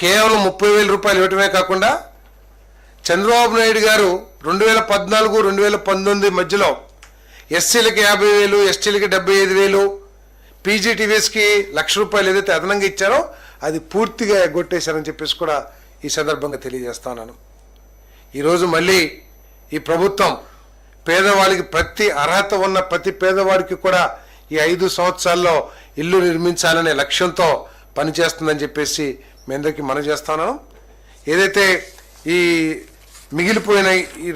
కేవలం ముప్పై వేల రూపాయలు ఇవ్వటమే కాకుండా చంద్రబాబు నాయుడు గారు రెండు వేల పద్నాలుగు రెండు వేల పంతొమ్మిది మధ్యలో ఎస్సీలకి యాభై వేలు ఎస్టీలకి డెబ్బై ఐదు వేలు పీజీటీవీఎస్కి లక్ష రూపాయలు ఏదైతే అదనంగా ఇచ్చారో అది పూర్తిగా ఎగ్గొట్టేశారని చెప్పేసి కూడా ఈ సందర్భంగా తెలియజేస్తున్నాను ఈరోజు మళ్ళీ ఈ ప్రభుత్వం పేదవాళ్ళకి ప్రతి అర్హత ఉన్న ప్రతి పేదవాడికి కూడా ఈ ఐదు సంవత్సరాల్లో ఇల్లు నిర్మించాలనే లక్ష్యంతో పనిచేస్తుందని చెప్పేసి మీ అందరికీ మనం చేస్తాను. ఏదైతే ఈ మిగిలిపోయిన ఈ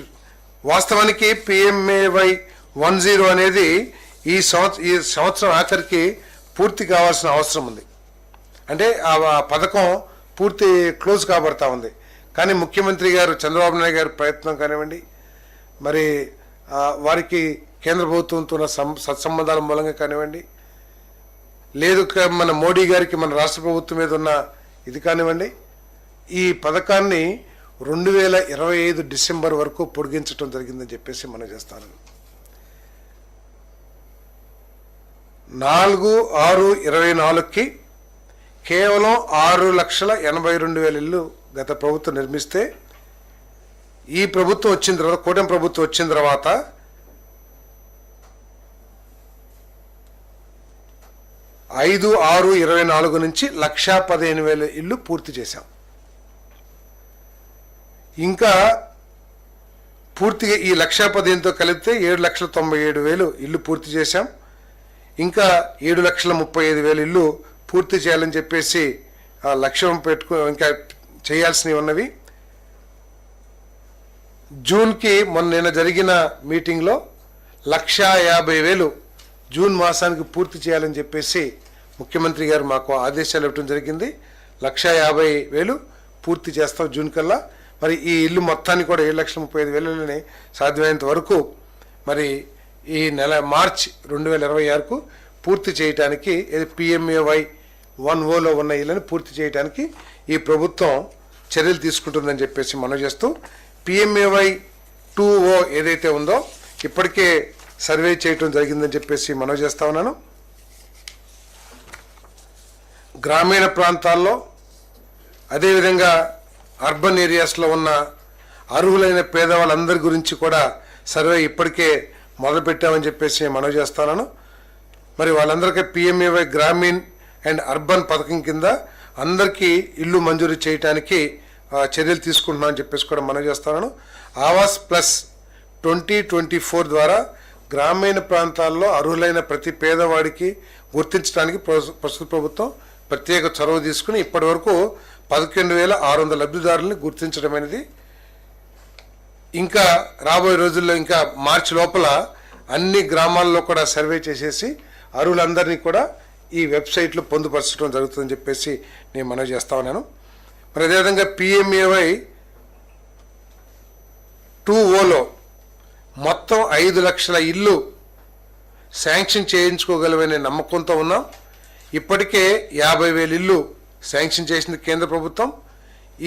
వాస్తవానికి పిఎంఏవై వన్ జీరో అనేది ఈ సంవత్సరం ఈ సంవత్సరం ఆఖరికి పూర్తి కావాల్సిన అవసరం ఉంది. అంటే ఆ పథకం పూర్తి క్లోజ్ కాబడతా ఉంది. కానీ ముఖ్యమంత్రి గారు చంద్రబాబు నాయుడు గారి ప్రయత్నం కానివ్వండి మరి వారికి కేంద్ర ప్రభుత్వంతో ఉన్న సం సత్సంబంధాల మూలంగా కానివ్వండి లేదు మన మోడీ గారికి మన రాష్ట్ర ప్రభుత్వం మీద ఉన్న ఇది కానివ్వండి ఈ పథకాన్ని రెండు వేల ఇరవై ఐదు డిసెంబర్ వరకు పొడిగించడం జరిగిందని చెప్పేసి మనం చేస్తాను. నాలుగు ఆరు ఇరవై నాలుగుకి కేవలం ఆరు లక్షల ఎనభై రెండు వేల ఇల్లు గత ప్రభుత్వం నిర్మిస్తే ఈ ప్రభుత్వం వచ్చిన తర్వాత కూటమి ప్రభుత్వం వచ్చిన తర్వాత ఐదు ఆరు ఇరవై నాలుగు నుంచి లక్షా పదిహేను వేల ఇల్లు పూర్తి చేశాం. ఇంకా పూర్తిగా ఈ లక్షా పదిహేనుతో కలిపితే ఏడు లక్షల తొంభై ఏడు వేలు ఇల్లు పూర్తి చేశాం. ఇంకా ఏడు లక్షల ముప్పై ఐదు వేల ఇల్లు పూర్తి చేయాలని చెప్పేసి లక్ష్యం పెట్టుకు ఇంకా చేయాల్సినవి ఉన్నవి. జూన్కి మొన్న నిన్న జరిగిన మీటింగ్లో లక్షా యాభై వేలు జూన్ మాసానికి పూర్తి చేయాలని చెప్పేసి ముఖ్యమంత్రి గారు మాకు ఆదేశాలు ఇవ్వడం జరిగింది. లక్షా యాభై వేలు పూర్తి చేస్తాం జూన్ కల్లా. మరి ఈ ఇల్లు మొత్తాన్ని కూడా ఏడు లక్షల ముప్పై ఐదు వేలని సాధ్యమైనంత వరకు మరి ఈ నెల మార్చ్ రెండు వేల ఇరవై ఆరుకు పూర్తి చేయటానికి ఏది పిఎంఏవై వన్ ఓలో ఉన్న ఇళ్ళని పూర్తి చేయడానికి ఈ ప్రభుత్వం చర్యలు తీసుకుంటుందని చెప్పేసి మనం చేస్తూ పిఎంఏవై టూ ఓ ఏదైతే ఉందో ఇప్పటికే సర్వే చేయటం జరిగిందని చెప్పేసి మనవి చేస్తా ఉన్నాను. గ్రామీణ ప్రాంతాల్లో అదేవిధంగా అర్బన్ ఏరియాస్లో ఉన్న అర్హులైన పేదవాళ్ళందరి గురించి కూడా సర్వే ఇప్పటికే మొదలుపెట్టామని చెప్పేసి నేను మనవి చేస్తున్నాను మరి వాళ్ళందరికీ పిఎంఏవై గ్రామీణ్ అండ్ అర్బన్ పథకం కింద అందరికీ ఇల్లు మంజూరు చేయడానికి చర్యలు తీసుకుంటున్నామని చెప్పేసి కూడా మనవి చేస్తున్నాను Awas plus twenty twenty four ద్వారా గ్రామీణ ప్రాంతాల్లో అర్హులైన ప్రతి పేదవాడికి గుర్తించడానికి ప్రస్తుత ప్రభుత్వం ప్రత్యేక చొరవ తీసుకుని ఇప్పటి వరకు పదకొండు వేల ఆరు వందల లబ్ధిదారులను గుర్తించడం అనేది ఇంకా రాబోయే రోజుల్లో ఇంకా మార్చి లోపల అన్ని గ్రామాల్లో కూడా సర్వే చేసేసి అరువులందరినీ కూడా ఈ వెబ్సైట్లో పొందుపరచడం జరుగుతుందని చెప్పేసి నేను మనవి చేస్తా ఉన్నాను. మరి అదేవిధంగా పిఎంఏవై టూ ఓలో మొత్తం ఐదు లక్షల ఇల్లు శాంక్షన్ చేయించుకోగలమనే నమ్మకంతో ఉన్నాం. ఇప్పటికే యాభై వేల ఇల్లు శాంక్షన్ చేసింది కేంద్ర ప్రభుత్వం.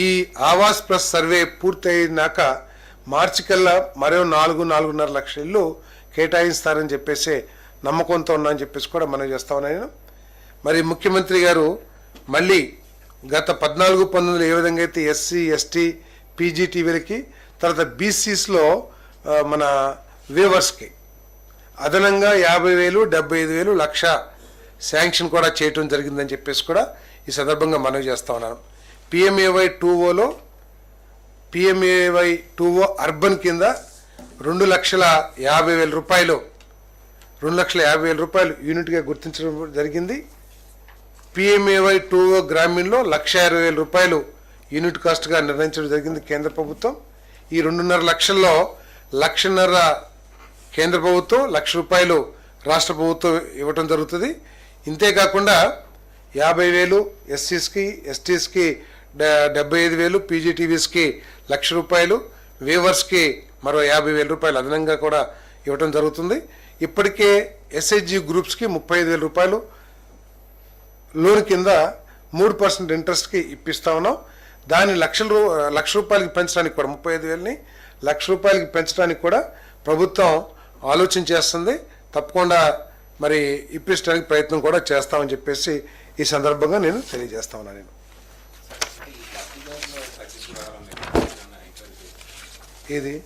ఈ ఆవాస్ ప్లస్ సర్వే పూర్తయినాక మార్చి కల్లా మరో నాలుగు నాలుగున్నర లక్షల ఇల్లు కేటాయిస్తారని చెప్పేసి నమ్మకంతో ఉన్నా అని చెప్పేసి కూడా మనం చేస్తా మరి ముఖ్యమంత్రి గారు మళ్ళీ గత పద్నాలుగు పంతొమ్మిది ఏ విధంగా అయితే ఎస్సీ ఎస్టీ పీజీటీవీలకి తర్వాత బీసీస్లో మన వేవర్స్కి అదనంగా యాభై వేలు డెబ్బై ఐదు వేలు లక్ష శాంక్షన్ కూడా చేయటం జరిగిందని చెప్పేసి కూడా ఈ సందర్భంగా మనవి చేస్తూ ఉన్నాను. పిఎంఏవై టూ ఓలో పిఎంఏవై టూ ఓ అర్బన్ కింద రెండు లక్షల యాభై వేల రూపాయలు రెండు లక్షల యాభై వేల రూపాయలు యూనిట్గా గుర్తించడం జరిగింది. పిఎంఏవై టూ ఓ గ్రామీణలో లక్ష ఇరవై వేల రూపాయలు యూనిట్ కాస్ట్గా నిర్ణయించడం జరిగింది కేంద్ర ప్రభుత్వం. ఈ రెండున్నర లక్షల్లో లక్షన్నర కేంద్ర ప్రభుత్వం లక్ష రూపాయలు రాష్ట్ర ప్రభుత్వం ఇవ్వటం జరుగుతుంది. ఇంతేకాకుండా యాభై వేలు ఎస్సీస్కి ఎస్టీస్కి డెబ్బై ఐదు వేలు పీజీటీవీస్కి లక్ష రూపాయలు వేవర్స్కి మరో యాభై వేల రూపాయలు అదనంగా కూడా ఇవ్వటం జరుగుతుంది. ఇప్పటికే ఎస్హెచ్జి గ్రూప్స్కి ముప్పై ఐదు వేల రూపాయలు లోన్ కింద మూడు పర్సెంట్ ఇంట్రెస్ట్కి ఇప్పిస్తా ఉన్నాం. దాన్ని లక్షల రూ లక్ష రూపాయలకి పెంచడానికి కూడా ముప్పై ఐదు వేలని లక్ష రూపాయలకి పెంచడానికి కూడా ప్రభుత్వం ఆలోచన చేస్తుంది. తప్పకుండా మరి ఇప్పించడానికి ప్రయత్నం కూడా చేస్తామని చెప్పేసి ఈ సందర్భంగా నేను తెలియజేస్తా ఉన్నాను నేను. ఏది?